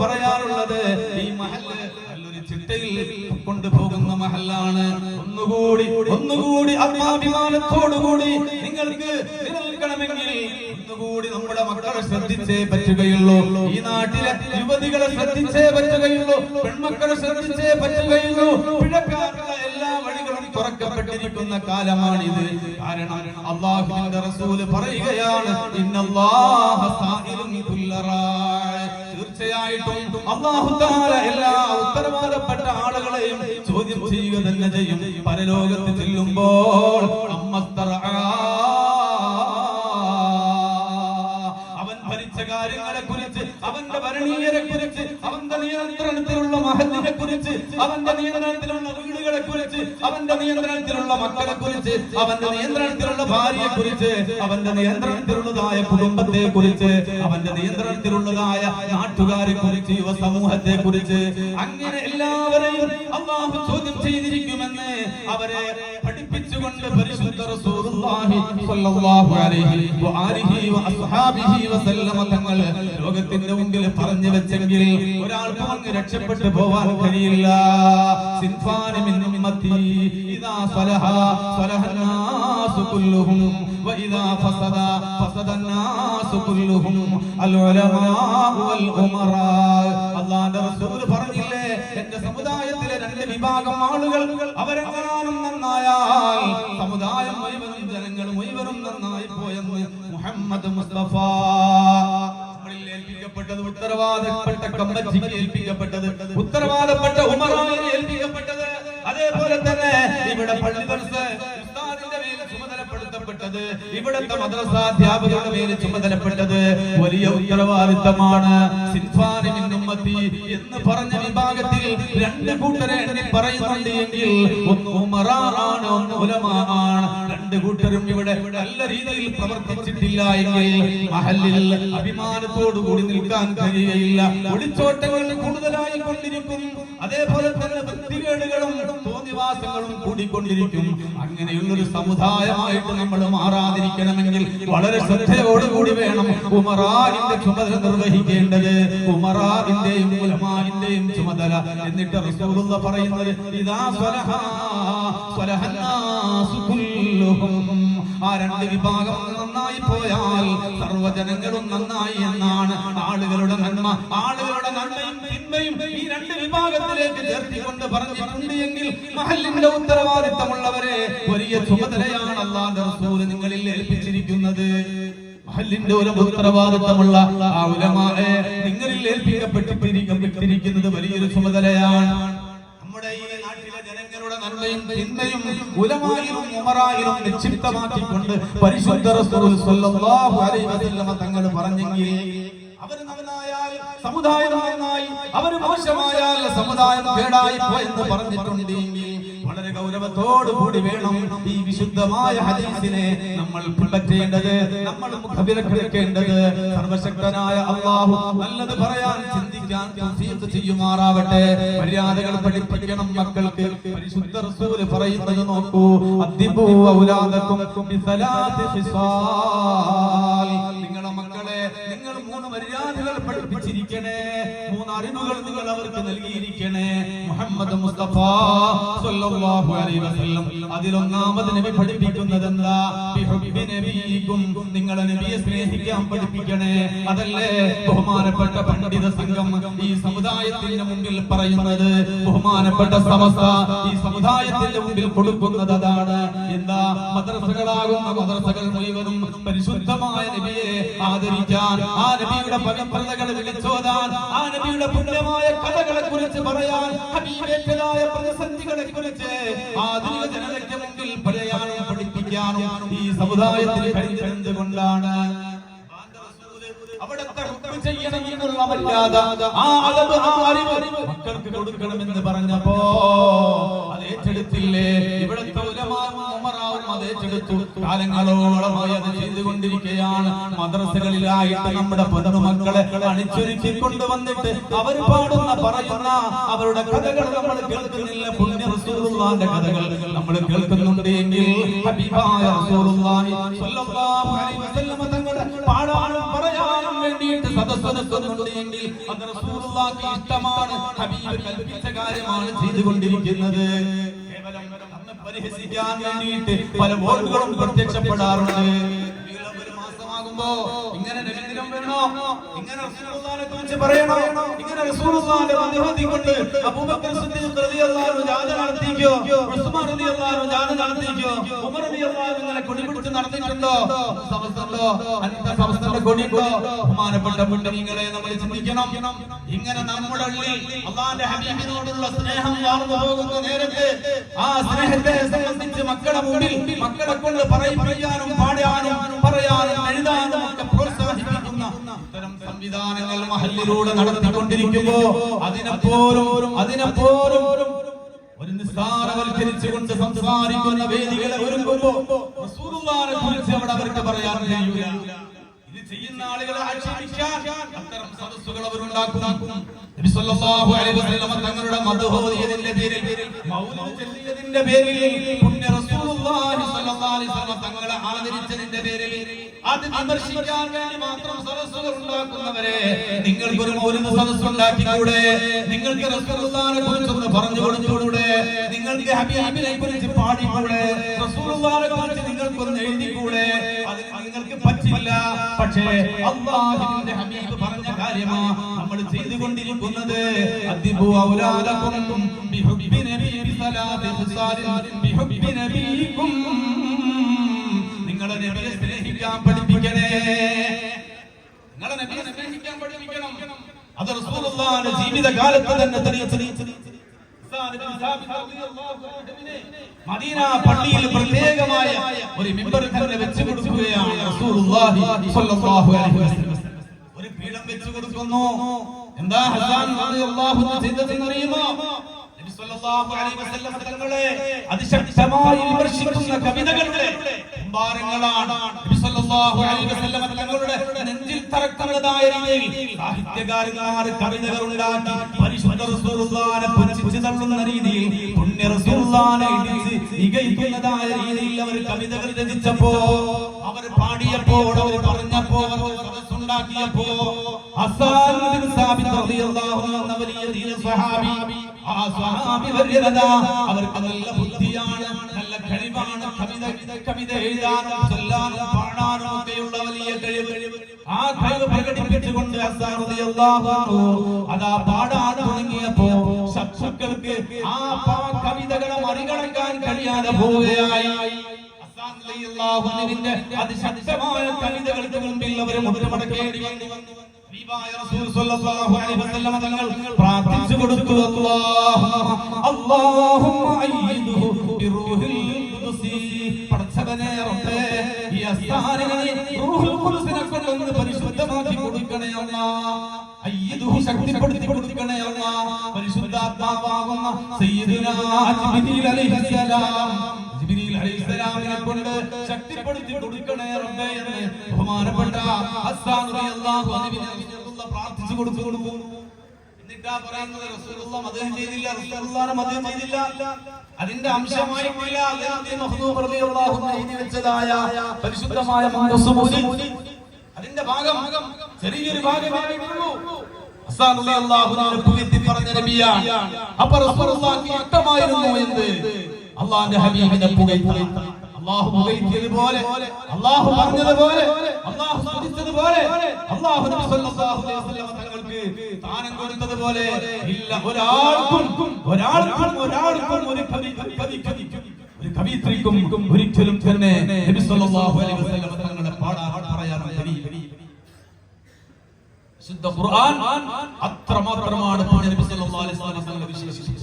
പറയാറുള്ളത് ഈ മഹല്ല് നല്ലൊരു ചിട്ടയിൽ കൊണ്ടുപോകുന്ന മഹല്ലാണ്. ഒന്നുകൂടി ഒന്നുകൂടി ആത്മാഭിമാനത്തോടുകൂടി നിങ്ങൾക്ക് നിലനിൽക്കണമെങ്കിൽ ഒന്നുകൂടി നമ്മുടെ മക്കളെ ശ്രദ്ധിച്ചേ പറ്റുകയുള്ളൂ. ഈ നാട്ടിലെ യുവതികളെ ശ്രദ്ധിച്ചേ പറ്റുകയുള്ളൂ. പെൺമക്കളെ ശ്രദ്ധിച്ചേ പറ്റുകയുള്ളൂ. എല്ലാ വഴികളും തുറക്കപ്പെട്ടിരിക്കുന്ന കാലമാണിത്. കാരണം അള്ളാഹുവിന്റെ റസൂൽ പറയുകയാണ് ഇന്നല്ലാഹ. തീർച്ചയായിട്ടും അള്ളാഹു എല്ലാ ഉത്തരവാദപ്പെട്ട ആളുകളെയും ചോദ്യം ചെയ്യുക തന്നെ ചെയ്യും. പരലോകത്ത് ചെല്ലുമ്പോൾ അവൻ ഭരിച്ച കാര്യങ്ങളെ കുറിച്ച് അവന്റെ ഭരണീയരെ കുറിച്ച് നിയന്ത്രണത്തിലുള്ള മഹലിനെ കുറിച്ച് അവന്റെ നിയന്ത്രണത്തിലുള്ള വീടുകളെ കുറിച്ച് അവന്റെ നിയന്ത്രണത്തിലുള്ള മക്കളെ കുറിച്ച് അവന്റെ നിയന്ത്രണത്തിലുള്ള ഭാര്യയെ കുറിച്ച് അവന്റെ നിയന്ത്രണത്തിലുള്ളതായ കുടുംബത്തെ കുറിച്ച് അവന്റെ നിയന്ത്രണത്തിലുള്ളതായ നാട്ടുകാരെ കുറിച്ച് യുവ സമൂഹത്തെ കുറിച്ച് അങ്ങനെ എല്ലാവരെയും അള്ളാഹു ചോദ്യം ചെയ്തിരിക്കുമെന്ന് അവരെ ചിരിച്ചുകൊണ്ട് പരിശുദ്ധ റസൂലുള്ളാഹി സ്വല്ലല്ലാഹു അലൈഹി വആലിഹി വഅസ്ഹാബിഹി വസല്ലമ തങ്ങൾ ലോകത്തിന്റെ മുമ്പിൽ പറഞ്ഞു വെച്ചെങ്കിൽ ഒരാൾക്ക് അങ്ങ് രക്ഷപ്പെട്ടു പോവാൻ കഴിയില്ല. സിൻഫാന മിൻ ഉമ്മത്തി ഇദാ സലഹ സലഹ നാസു കുല്ലുഹും വഇദാ ഫസദ ഫസദ നാസു കുല്ലുഹും അൽ ഉലമാ വൽ ഉമറാ അള്ളാന്റെ റസൂൽ പറഞ്ഞില്ലേ? എന്റെ സമുദായത്തിലെ രണ്ട് വിഭാഗം ആളുകൾ അവരെങ്ങാനും നന്നായാൽ സമുദായം മുഴുവനും ജനങ്ങൾ മുഴുവനും നന്നായി പോയെന്ന് മുഹമ്മദ് മുസ്തഫ. നമ്മളിൽ ഏൽപ്പിക്കപ്പെട്ടത് ഉത്തരവാദപ്പെട്ട കമ്മറ്റിക്ക് ഏൽപ്പിക്കപ്പെട്ടത് ഉത്തരവാദപ്പെട്ട ഉമറായി ഏൽപ്പിക്കപ്പെട്ടത്. അതേപോലെ തന്നെ ഇവിടെ പള്ളി ചുമതലപ്പെടുത്തപ്പെട്ടത് മദ്രസ അധ്യാപകരുടെ മേൽ ചുമതലപ്പെട്ടത് വലിയ ഉത്തരവാദിത്തമാണ് എന്ന് പറഞ്ഞ വിഭാഗത്തിൽ രണ്ട് കൂട്ടരെ പറയുന്നുണ്ട് എങ്കിൽ ഒന്ന് ഒന്ന് ഉലമാണ് രണ്ട് കൂട്ടരും ഇവിടെ നല്ല രീതിയിൽ പ്രവർത്തിച്ചിട്ടില്ല എങ്കിൽ മഹല്ലിൽ അഭിമാനത്തോടുകൂടി നിൽക്കാൻ കഴിയുകയില്ല ഒളിച്ചോട്ടങ്ങൾ കൂടുതലായി കൊണ്ടിരിക്കും. അതേപോലെ തന്നെ വൃത്തികേടുകളും തോന്നിവാസങ്ങളും കൂടിക്കൊണ്ടിരിക്കും. അങ്ങനെയുള്ളൊരു സമുദായമായിട്ട് നമ്മൾ മാറാതിരിക്കണമെങ്കിൽ വളരെ ശ്രദ്ധയോടുകൂടി വേണം ഉമറാന്റെ ചുമതല നിർവഹിക്കേണ്ടത്. ഉമറാന്റെയും ഉലമാന്റെയും ചുമതല. എന്നിട്ട് റസൂലുള്ള പറയുന്നത് ഇദാ സ്വലഹ സ്വലഹന്നാസു കുല്ലുഹും ആ രണ്ട് വിഭാഗം നന്നായി പോയാൽ സർവജനങ്ങളും നന്നായി എന്നാണ് ആളുകളുടെ നന്മ. ആളുകളുടെ നന്മയും തിന്മയും ഈ രണ്ട് വിഭാഗത്തിലേക്ക് ചേർത്തിക്കൊണ്ട് പറഞ്ഞിട്ടുണ്ട് എങ്കിൽ മഹലിന്റെ ഉത്തരവാദിത്തമുള്ളവരെ വലിയ ചുമതലയാണ് അള്ളാന്റെ റസൂൽ നിങ്ങളിൽ ഏൽപ്പിച്ചിരിക്കുന്നത്. മഹലിന്റെ ഒരു ഉത്തരവാദിത്തമുള്ള ആ ഉലമായെ നിങ്ങളിൽ ഏൽപ്പിക്കപ്പെട്ടിരിക്കുന്നത് വലിയൊരു ചുമതലയാണ്. നമ്മുടെ ഈ നാട്ടിലെ ജനങ്ങളുടെ നന്മയും തിന്മയും ഉലമായിലും ഉമറായിലും നിക്ഷിപ്തമാക്കിക്കൊണ്ട് പരിശുദ്ധ തങ്ങൾ പറഞ്ഞെങ്കിൽ അവർ നവനായാൽ സമുദായം നന്നായി അവർ മോശമായാൽ സമുദായം കേടായി പോയെന്ന് പറഞ്ഞിട്ടുണ്ട് എങ്കിൽ വളരെ ഗൗരവത്തോടു കൂടി വേണം ഈ വിശുദ്ധമായ ഹദീസിനെ നമ്മൾ പിൻപറ്റേണ്ടത് നമ്മൾ മുഖവിലക്കെടുക്കേണ്ടത്. സർവശക്തനായ അള്ളാഹു നല്ലത് പറയാൻ ചിന്തിക്കാൻ തൗഫീഖ് ചെയ്യുമാറാവട്ടെ. മര്യാദകൾ പഠിപ്പിക്കണം മക്കൾക്ക്. പരിശുദ്ധ റസൂൽ പറയുന്നത് നോക്കൂ അദ്ദിബു ഔലാദക്കും ബിസലാത്തി ഖിസാൽ. നിങ്ങളുടെ മക്കളെ നിങ്ങൾ മൂന്ന് മര്യാദകൾ പഠിപ്പിച്ചിരിക്കണേ. അറിവുകൾ നിങ്ങൾ അവർക്ക് നൽകിയിരിക്കണേ. മുഹമ്മദ് മുസ്തഫ സല്ലല്ലാഹു അലൈഹി വസല്ലം. അതിലൊന്നാമത് നബി പഠിപ്പിക്കുന്നത് എന്താ? ബിഹുബ്ബി നബിയിക്കും നിങ്ങളെ നബിയെ സ്നേഹിക്കാൻ പഠിപ്പിക്കണേ. അതല്ലേ ബഹുമാനപ്പെട്ട പണ്ഡിത സംഘം ഈ സമുദായത്തിന്റെ മുമ്പിൽ പറയുന്നത്? ബഹുമാനപ്പെട്ട സമസ്ത ഈ സമുദായത്തിന്റെ മുമ്പിൽ കൊടുക്കുന്നത് അതാണ്. എന്താ? മദ്രസകളാകുന്ന മദ്രസകൾ മുഴുവനും പരിശുദ്ധമായ നബിയെ ആദരിക്കാൻ ആ നബിയുടെ പദപ്രദകളെ വിളിച്ചോതാൻ ആ നബിയുടെ പുണ്യമായ കഥകളെ കുറിച്ച് പറയാൻ ഹബീബേറ്റതായ പ്രതിസന്ധികളെ കുറിച്ച് ആധുനിക ജനതയ്ക്ക് മുമ്പിൽ പറയാനും പഠിപ്പിക്കാനും ഈ സമുദായത്തിന് കഴിഞ്ഞിരുന്നത് കൊണ്ടാണ് ആ അളവ് ആ അറിവ് മക്കൾക്ക് കൊടുക്കണമെന്ന് പറഞ്ഞപ്പോ അത് ഏറ്റെടുത്തില്ലേ? ഇവിടുത്തെ അത് ഏറ്റെടുത്തു. കാലങ്ങളോളമായി അത് ചെയ്തുകൊണ്ടിരിക്കുകയാണ്. മദ്രസകളിലായിട്ട് നമ്മുടെ പൊതുമക്കളെ അണിച്ചൊരുക്കി കൊണ്ടുവന്നിട്ട് അവർ പാടുന്ന പറയുന്ന അവരുടെ കഥകൾ നമ്മൾ കേൾക്കുന്നില്ല. പുണ്യ റസൂലുള്ളാന്റെ കഥകൾ നമ്മൾ കേൾക്കുന്നുണ്ട് എങ്കിൽ ഹബീബായ റസൂലുള്ളാഹി സ്വല്ലല്ലാഹു അലൈഹി വസല്ലം തങ്ങളുടെ പാടാനും വേണ്ടിയിട്ട് സദസ് നിൽക്കുന്നുണ്ട് എങ്കിൽ ഇഷ്ടമാണ്. ഹബീബ് കൽപ്പിച്ച കാര്യമാണ് ചെയ്തുകൊണ്ടിരിക്കുന്നത്. കേവലം പരിഹസിക്കാൻ വേണ്ടിയിട്ട് പല വോട്ടുകളും പ്രത്യക്ഷപ്പെടാറുണ്ട്. മാസമാകുമ്പോ ഇങ്ങനെ ഇങ്ങനെ പറയണോ? ഇങ്ങനെ അബൂബക്കർ റളിയല്ലാഹു അൻഹു നടത്തിക്കോ ഉമർ ഇങ്ങനെ കൊടി നടത്തിയിട്ടുണ്ടോ സമസ്തല്ലോ അന്ത സമസ്തന്റെ കൊടിയുണ്ടോ? ബഹുമാനപ്പെട്ട മുന്നണികളെ നമ്മൾ ചിന്തിക്കണം. നമ്മുടെ ഹബീബിനോടുള്ള സ്നേഹം വാർന്നു പോകുന്ന നേരത്ത് ആ സ്നേഹത്തെ സംബന്ധിച്ച് മക്കളെ മുന്നിൽ മക്കളെ കൊണ്ട് പറയിപ്പിക്കാനും പാടാനും പറയാനും എഴുതാനും ഒക്കെ പ്രോത്സാഹിപ്പിക്കുന്ന ഇത്തരം സംവിധാനങ്ങൾ മഹലിലൂടെ നടത്തിക്കൊണ്ടിരിക്കുമ്പോ അതിനെപ്പോലും അതിനെപ്പോലും ഒരു നിസ്സാരവൽക്കരിച്ചുകൊണ്ട് സംസാരിക്കുന്ന വേദികളെ ഒരുങ്ങുമ്പോ കുറിച്ച് അവിടെ അവർക്ക് പറയാൻ കഴിയൂല. ഇത് ചെയ്യുന്ന ആളുകളെ ആക്ഷേപിക്കാൻ അത്തരം സദസ്സുകൾ വസല്ലം തങ്ങളുടെ മദ്ഹൂദിയതിന്റെ പേരിൽ മൗലിദ് ചൊല്ലിയതിന്റെ പേരിൽ പുണ്യ വസല്ലം തങ്ങളെ ആദരിച്ചതിന്റെ പേരിൽ അത് വിമർശിക്കാൻ വേണ്ടി മാത്രം സദസ്സുകൾ ഉണ്ടാക്കുന്നവരെ നിങ്ങൾക്ക് ഒരു മൗലിദ് സദസ്സ് ഉണ്ടാക്കിക്കൂടെ? നിങ്ങൾക്ക് റസൂലുള്ളാഹിനെ കുറിച്ചൊന്ന് പറഞ്ഞു കൊടുത്തുകൂടെ? നിങ്ങൾക്ക് ഹബീബിനെ കുറിച്ച് പാടിക്കൂടെ? റസൂലുള്ളാഹിനെ കുറിച്ച് നിങ്ങൾക്കൊന്ന് എഴുതിക്കൂടെ? അത് നിങ്ങൾക്ക് പറ്റില്ല പക്ഷേ അള്ളാഹുവിന്റെ ഹബീബ് പറഞ്ഞ കാര്യമാ നമ്മൾ ചെയ്തുകൊണ്ടിരിക്കുന്നത്. അദ്ദിബു ഔലാദകും ബിഹുബ്ബി നബി ബിസലാത്തി ഖിസാലിൻ ബിഹുബ്ബി നബിക്കും നിങ്ങളെ നബിയെ സ്നേഹിക്കാൻ പഠിപ്പിക്കണേ. നിങ്ങളെ നബിയെ സ്നേഹിക്കാൻ പഠിപ്പിക്കണം. അത് റസൂലുള്ളാഹിന്റെ ജീവിതകാലത്ത് തന്നെ തെളിയിച്ചു മദീന പള്ളിയിൽ പ്രത്യേകമായ ഒരു മെമ്പർ തന്നെ വെച്ചു കൊടുക്കുകയാണ് ഒരു പീഠം വെച്ചു കൊടുക്കുന്നു. എന്താ ഹസാൻ അറിയുമോ അതിശക്തമായി വിമർശിക്കുന്ന കവിതകളുടെ വസല്ലം തങ്ങളുടെ നെഞ്ചിൽ രീതിയിൽ പരിശുദ്ധ രീതിയിൽ ഇടിച്ച് രീതിയിൽ അവർ കവിതകൾ രചിച്ചപ്പോ അവർ പാടിയപ്പോൾ അവർ പറഞ്ഞപ്പോ അവർ സദസ്സുണ്ടാക്കിയപ്പോ ഹസ്സാൻ ബിൻ സാബിത് റളിയല്ലാഹു അൻഹു വലിയ ആ അവർക്ക് നല്ല കഴിവാണ് കവിത കവിത എഴുതാനും ചൊല്ലാനും പാടാനും ഒക്കെയുള്ള വലിയ കഴിവ്. ആ കഴിവ് പ്രകടിപ്പിച്ചുകൊണ്ട് അതാ പാടാൻ തുടങ്ങിയപ്പോ ശത്രുക്കൾക്ക് ആ കവിതകളെ മറികടക്കാൻ കഴിയാതെ പോവുകയായി. അതിശക്തമായ കവിതകൾക്ക് മുമ്പിൽ അവർ വന്നു. അലൈഹി വസല്ലം തങ്ങൾ പ്രാർത്ഥിച്ചു കൊടുത്തു അല്ലാഹുമ്മ അല്ലാഹുമ്മ ഖുദ്സിനെ പരിശുദ്ധമാക്കി കൊടുക്കണേ അല്ലാഹ് അയ്യിദുഹു ശക്തിപ്പെടുത്തി കൊടുക്കണേ അല്ലാഹ് പരിശുദ്ധാത്മാവാകുന്ന സയ്യിദുനാ ജിബ്രീൽ അലൈഹിസ്സലാം. ജിബ്രീൽ അലൈഹിസ്സലാമിനെ കൊണ്ട് ശക്തിപ്പെടുത്തി കൊടുക്കണേ റബ്ബേ എന്ന് ബഹുമാനപ്പെട്ട ഹസ്സാൻ റളിയല്ലാഹു റസൂലുള്ള പ്രാർത്ഥിച്ചു കൊടുത്തു. കൊടുക്കും പറയുന്നത് റസൂലുള്ള മദഹ് ചെയ്തില്ല ചെയ്തില്ല. അതിന്റെ അംശമായി അൻഹു പരിശുദ്ധമായ അതിന്റെ ഭാഗം ചെറിയൊരു ഭാഗമേ അള്ളാന്റെ ഹബീബിനെ പറഞ്ഞതുപോലെ കൊടുത്തതുപോലെ ഒരാൾക്കും ഒരാൾക്കും ഒരാൾക്കും ഒരു കവി ഒരു കവിത്രിക്കും ഒരിക്കലും തന്നെ നബി സല്ലല്ലാഹു അലൈഹി വസല്ലം തങ്ങളെ കഴിയില്ല വിശുദ്ധ ഖുർആൻ അത്രമാത്രമാണ് നബി സല്ലല്ലാഹു അലൈഹി വസല്ലം വിശേഷിപ്പിച്ചത്.